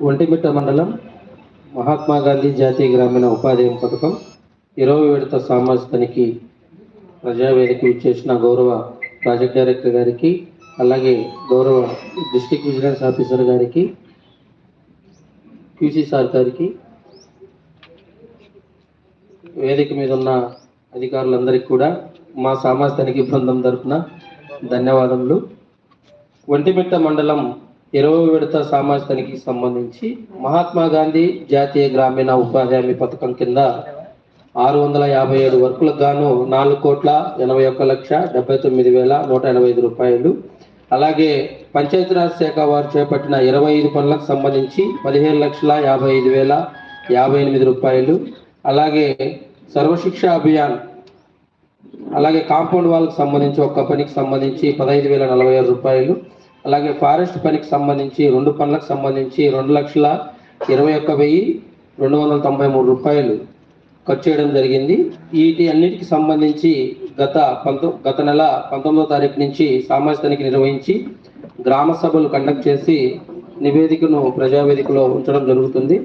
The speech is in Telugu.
ఒంటిమిట్ట మండలం మహాత్మా గాంధీ జాతీయ గ్రామీణ ఉపాధి పథకం ఇరవై విడత సామాజిక తనిఖీ ప్రజావేదిక ఇచ్చేసిన గౌరవ ప్రాజెక్ట్ డైరెక్టర్ గారికి అలాగే గౌరవ డిస్టిక్ విజిలెన్స్ ఆఫీసర్ గారికి క్యూసీ సార్ గారికి వేదిక మీద ఉన్న అధికారులందరికీ కూడా మా సామాజిక తనిఖీ బృందం తరఫున ధన్యవాదములు. ఒంటిమిట్ట మండలం ఇరవై విడత సామాజిక తనిఖీకి సంబంధించి మహాత్మా గాంధీ జాతీయ గ్రామీణ ఉపాధి హామీ పథకం కింద ఆరు వందల యాభై ఏడు వర్కులకు గాను నాలుగు కోట్ల ఎనభై ఒక్క లక్ష డెబ్బై తొమ్మిది వేల నూట ఎనభై ఐదు రూపాయలు. అలాగే పంచాయతీరాజ్ శాఖ వారు చేపట్టిన ఇరవై ఐదు పనులకు సంబంధించి పదిహేను లక్షల యాభై ఐదు వేల యాభై ఎనిమిది రూపాయలు. అలాగే సర్వశిక్ష అభియాన్ అలాగే కాంపౌండ్ వాళ్ళకి సంబంధించి ఒక్క పనికి సంబంధించి పదహైదు వేల నలభై ఆరు రూపాయలు. అలాగే ఫారెస్ట్ పనికి సంబంధించి రెండు పనులకు సంబంధించి రెండు లక్షల ఇరవై ఒక్క వెయ్యి రెండు వందల తొంభై మూడు రూపాయలు ఖర్చు చేయడం జరిగింది. వీటి అన్నిటికి సంబంధించి గత పంతొ గత నెల పంతొమ్మిదో తారీఖు నుంచి సామాజిక తనిఖీ నిర్వహించి గ్రామ సభలు కండక్ట్ చేసి నివేదికను ప్రజావేదికలో ఉంచడం జరుగుతుంది.